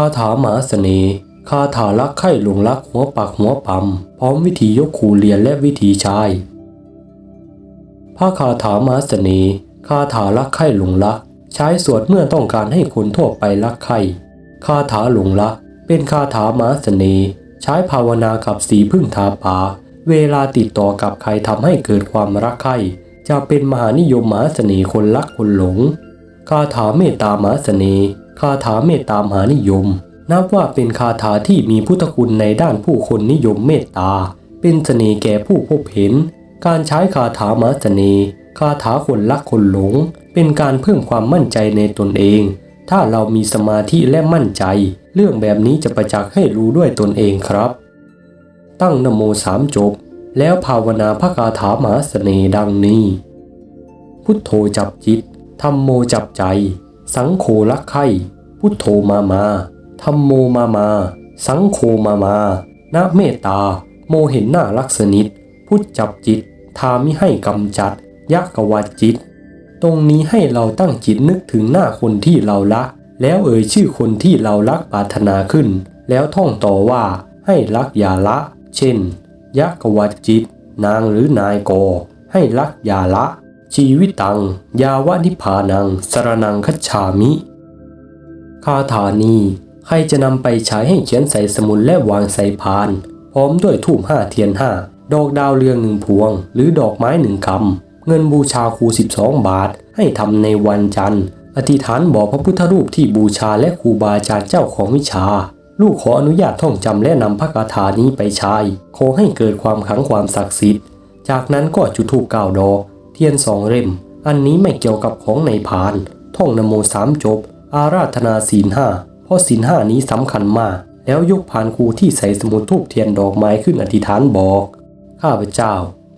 าถาหมาเสน่ห์คาถารักไข้หลงรักหัวปากหัวปั๊มพร้อมวิธียกคูเรียนและวิธีใช้พระคาถาหมาเสน่คาถารักไข้หลงรัก ใช้สวดเมื่อต้องการให้คนทั่วไปรักใคร่คาถาหลงรัก เป็นคาถาหมาเสน่ใช้ภาวนากับสีพึ่งทาปาเวลาติดต่อกับใครทำให้เกิดความรักใคร่จะเป็นมหานิยมหมาเสน่คนรักคนหลง คาถาเมตตามาเสน่ คาถาเมตตามหานิยม นับว่าเป็นคาถาที่มีพุทธคุณในด้านผู้คนนิยมเมตตา เป็นเสน่ห์แก่ผู้พบเห็น การใช้คาถามหาเสน่ห์คาถาคนรักคนหลง เป็นการเพิ่มความมั่นใจในตนเอง ถ้าเรามีสมาธิและมั่นใจ เรื่องแบบนี้จะประจักษ์ให้รู้ด้วยตนเองครับ ตั้งนโมสามจบ แล้วภาวนาพระคาถามหาเสน่ห์ดังนี้ พุทโธจับจิตธรรมโมจับใจ สังโฆรักไข่พุทโธมามาธรรมโมมามา สังโฆมามานะเมตตา โมเห็นหน้าลักษณิต พุทธจับจิต ทามิให้กำจัดยักกวัดจิต ตรงนี้ให้เราตั้งจิตนึกถึงหน้าคนที่เรารัก แล้วเอ่ยชื่อคนที่เรารักปรารถนาขึ้น แล้วท่องต่อว่า ให้รักอย่าละ เช่นยักกวัดจิต นางหรือนายกอให้รักอย่าละ ชีวิตัง ยาวนิพานัง สรนังคัจฉามิ คาถานี้ใครจะนำไปใช้ให้เขียนใส่สมุดและวางใส่พาน พร้อมด้วยทูบห้าเทียนห้าดอกดาวเรืองหนึ่งพวง หรือดอกไม้หนึ่งคำเงินบูชาครู 12 บาท ให้ทำในวันจันทร์ อธิษฐานบอกพระพุทธรูปที่บูชาและครูบาอาจารย์เจ้าของวิชา ลูกขออนุญาตท่องจำและนำพระคาถานี้ไปใช้ขอให้เกิดความขลังความศักดิ์สิทธิ์ จากนั้นก็จุดธูปเก้าดอก เทียนสองเล่ม อันนี้ไม่เกี่ยวกับของในพาน ท่องนโมสามจบ อาราธนาศีลห้าเพราะศีลห้านี้สำคัญมาก แล้วยกพานครูที่ใส่สมุดทูบเทียนดอกไม้ขึ้นอธิษฐานบอก ข้าพเจ้า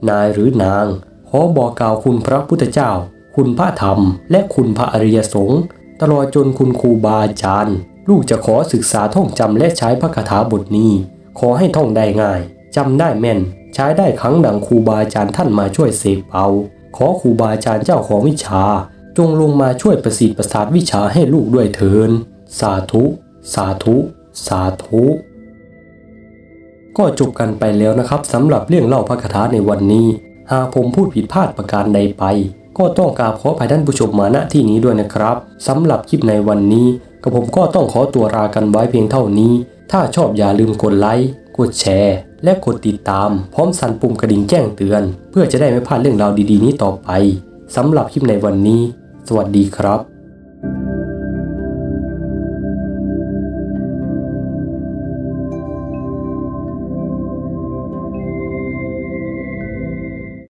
นายหรือนาง ขอบอกกล่าวคุณพระพุทธเจ้า คุณพระธรรม และคุณพระอริยสงฆ์ตลอดจนคุณครูบาอาจารย์ ลูกจะขอศึกษาท่องจำและใช้พระคาถาบทนี้ ขอให้ท่องได้ง่ายจำได้แม่น ใช้ได้ครั้งดังครูบาอาจารย์ท่านมาช่วยเสกเป่า ขอครูบาอาจารย์เจ้าของวิชา จงลงมาช่วยประสิทธิ์ประสาทวิชาให้ลูกด้วยเถิน สาธุ สาธุ สาธุ ก็จบกันไปแล้วนะครับสำหรับเรื่องเล่าพระคาถาในวันนี้ หากผมพูดผิดพลาดประการใดไป ก็ต้องกราบขออภัยท่านผู้ชมมาณที่นี้ด้วยนะครับสำหรับคลิปในวันนี้กับผมก็ต้องขอตัวลากันไว้เพียงเท่านี้ ถ้าชอบอย่าลืมกดไลค์ กดแชร์ และกดติดตาม พร้อมสั่นปุ่มกระดิ่งแจ้งเตือน เพื่อจะได้ไม่พลาดเรื่องราวดีๆนี้ต่อไปสำหรับคลิปในวันนี้ สวัสดีครับ